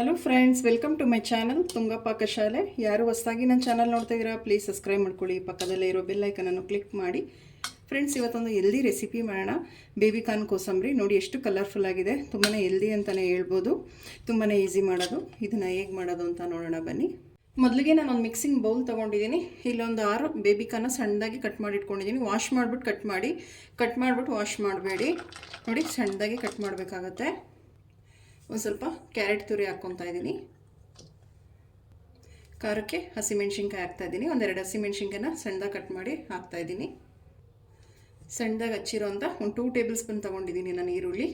Hello friends welcome to my channel Tunga Pakashale ಯಾರು ಹೊಸದಾಗಿ ನನ್ನ ಚಾನಲ್ ನೋಡ್ತಾ ಇದ್ದೀರಾ ಪ್ಲೀಸ್ ಸಬ್ಸ್ಕ್ರೈಬ್ ಮಾಡ್ಕೊಳ್ಳಿ ಪಕ್ಕದಲ್ಲೇ ಇರೋ ಬೆಲ್ ಐಕನನ್ನು ಕ್ಲಿಕ್ ಮಾಡಿ. ಫ್ರೆಂಡ್ಸ್ ಇವತ್ತೊಂದು ಎಲ್ದಿ ರೆಸಿಪಿ ಮಾಡೋಣ. Baby corn kosambari. ನೋಡಿ ಎಷ್ಟು ಕಲರ್ಫುಲ್ ಆಗಿದೆ. ತುಂಬಾ ಎಲ್ದಿ ಅಂತಲೇ ಹೇಳ್ಬೋದು. ತುಂಬಾ ಈಸಿ ಮಾಡೋದು. ಇದನ್ನು ಹೇಗೆ ಮಾಡೋದು ಅಂತ ನೋಡೋಣ ಬನ್ನಿ. ಮೊದಲಿಗೆ ನಾನು ಒಂದು ಮಿಕ್ಸಿಂಗ್ ಬೌಲ್ ತೊಗೊಂಡಿದ್ದೀನಿ. ಇಲ್ಲೊಂದು ಆರು ಬೇಬಿ ಕಾರ್ನ ಸಣ್ಣದಾಗಿ ಕಟ್ ಮಾಡಿ ಇಟ್ಕೊಂಡಿದ್ದೀನಿ ವಾಶ್ ಮಾಡಿಬಿಟ್ಟು ಕಟ್ ಮಾಡಿ. ಕಟ್ ಮಾಡಿಬಿಟ್ಟು ವಾಶ್ ಮಾಡಬೇಡಿ. ನೋಡಿ, ಸಣ್ಣದಾಗಿ ಕಟ್ ಮಾಡಬೇಕಾಗತ್ತೆ. ಒಂದು ಸ್ವಲ್ಪ ಕ್ಯಾರೆಟ್ ತುರಿ ಹಾಕ್ಕೊತಾ ಇದ್ದೀನಿ. ಖಾರಕ್ಕೆ ಹಸಿಮೆಣ್ಸಿನ್ಕಾಯಿ ಹಾಕ್ತಾಯಿದ್ದೀನಿ ಒಂದೆರಡು ಹಸಿಮೆಣ್ಸಿನ್ಕಾಯಿನ ಸಣ್ಣದಾಗಿ ಕಟ್ ಮಾಡಿ ಹಾಕ್ತಾಯಿದ್ದೀನಿ ಸಣ್ಣದಾಗಿ ಹಚ್ಚಿರೋಂಥ ಒಂದು ಟೂ ಟೇಬಲ್ ಸ್ಪೂನ್ ತೊಗೊಂಡಿದ್ದೀನಿ ನಾನು ಈರುಳ್ಳಿ.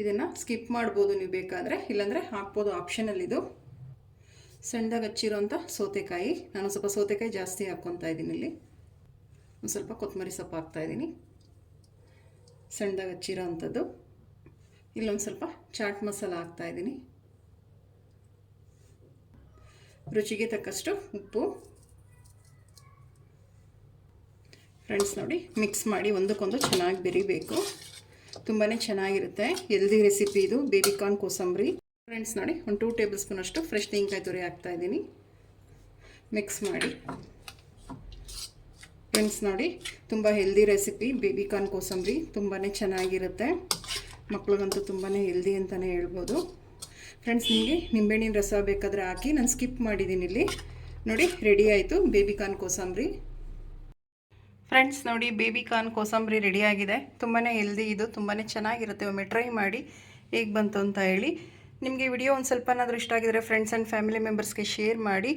ಇದನ್ನು ಸ್ಕಿಪ್ ಮಾಡ್ಬೋದು ನೀವು ಬೇಕಾದರೆ. ಇಲ್ಲಾಂದರೆ ಹಾಕ್ಬೋದು ಆಪ್ಷನಲ್ ಇದು. ಸಣ್ಣದಾಗಿ ಹಚ್ಚಿರೋಂಥ ಸೌತೆಕಾಯಿ. ನಾನು ಸ್ವಲ್ಪ ಸೌತೆಕಾಯಿ ಜಾಸ್ತಿ ಹಾಕ್ಕೊತಾ ಇದ್ದೀನಿ ಇಲ್ಲಿ. ಒಂದು ಸ್ವಲ್ಪ ಕೊತ್ತಂಬರಿ ಸೊಪ್ಪು ಹಾಕ್ತಾಯಿದ್ದೀನಿ ಸಣ್ಣದಾಗಿ ಹಚ್ಚಿರೋ ಅಂಥದ್ದು ಇಲ್ಲೊಂದು ಸ್ವಲ್ಪ ಚಾಟ್ ಮಸಾಲ ಹಾಕ್ತಾಯಿದ್ದೀನಿ ರುಚಿಗೆ ತಕ್ಕಷ್ಟು ಉಪ್ಪು. ಫ್ರೆಂಡ್ಸ್ ನೋಡಿ ಮಿಕ್ಸ್ ಮಾಡಿ ಒಂದಕ್ಕೊಂದು ಚೆನ್ನಾಗಿ ಬೆರಿಬೇಕು. ತುಂಬಾ ಚೆನ್ನಾಗಿರುತ್ತೆ. ಎಲ್ದಿ ರೆಸಿಪಿ ಇದು ಬೇಬಿ ಕಾರ್ನ್ ಕೋಸಂಬರಿ. ಫ್ರೆಂಡ್ಸ್ ನೋಡಿ, ಒಂದು ಟೂ ಟೇಬಲ್ ಸ್ಪೂನ್ ಅಷ್ಟು ಫ್ರೆಶ್ ತೆಂಗಿನಕಾಯಿ ತುರಿ ಹಾಕ್ತಾಯಿದ್ದೀನಿ ಮಿಕ್ಸ್ ಮಾಡಿ. ಫ್ರೆಂಡ್ಸ್ ನೋಡಿ, ತುಂಬ ಹೆಲ್ದಿ ರೆಸಿಪಿ ಬೇಬಿ ಕಾರ್ನ್ ಕೋಸಂಬರಿ. ತುಂಬಾ ಚೆನ್ನಾಗಿರುತ್ತೆ. ಮಕ್ಳಿಗಂತೂ ತುಂಬಾ ಹೆಲ್ದಿ ಅಂತಲೇ ಹೇಳ್ಬೋದು. ಫ್ರೆಂಡ್ಸ್ ನಿಮಗೆ ನಿಂಬೆಹಣ್ಣಿನ ರಸ ಬೇಕಾದರೆ ಹಾಕಿ ನಾನು ಸ್ಕಿಪ್ ಮಾಡಿದ್ದೀನಿ ಇಲ್ಲಿ. ನೋಡಿ ರೆಡಿ ಆಯಿತು. ಬೇಬಿ ಕಾರ್ನ್ ಕೋಸಂಬರಿ. ಫ್ರೆಂಡ್ಸ್ ನೋಡಿ ಬೇಬಿ ಕಾರ್ನ್ ಕೋಸಂಬರಿ ರೆಡಿಯಾಗಿದೆ ತುಂಬಾ ಹೆಲ್ದಿ ಇದು ತುಂಬಾ ಚೆನ್ನಾಗಿರುತ್ತೆ. ಒಮ್ಮೆ ಟ್ರೈ ಮಾಡಿ ಹೇಗೆ ಬಂತು ಅಂತ ಹೇಳಿ. ನಿಮಗೆ ವಿಡಿಯೋ ಒಂದು ಸ್ವಲ್ಪನಾದರೂ ಇಷ್ಟ ಆಗಿದರೆ ಫ್ರೆಂಡ್ಸ್ ಆ್ಯಂಡ್ ಫ್ಯಾಮಿಲಿ ಮೆಂಬರ್ಸ್ಗೆ ಶೇರ್ ಮಾಡಿ.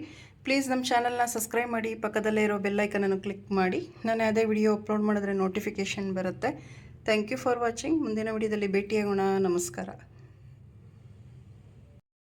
ಪ್ಲೀಸ್ ನಮ್ಮ ಚಾನಲ್ನ ಸಬ್ಸ್ಕ್ರೈಬ್ ಮಾಡಿ. ಪಕ್ಕದಲ್ಲೇ ಇರೋ ಬೆಲ್ಲೈಕನನ್ನು ಕ್ಲಿಕ್ ಮಾಡಿ. ನಾನು ಯಾವುದೇ ವಿಡಿಯೋ ಅಪ್ಲೋಡ್ ಮಾಡಿದ್ರೆ ನೋಟಿಫಿಕೇಷನ್ ಬರುತ್ತೆ. ಥ್ಯಾಂಕ್ ಯು ಫಾರ್ ವಾಚಿಂಗ್ ಮುಂದಿನ ವಿಡಿಯೋದಲ್ಲಿ ಭೇಟಿಯಾಗೋಣ. ನಮಸ್ಕಾರ.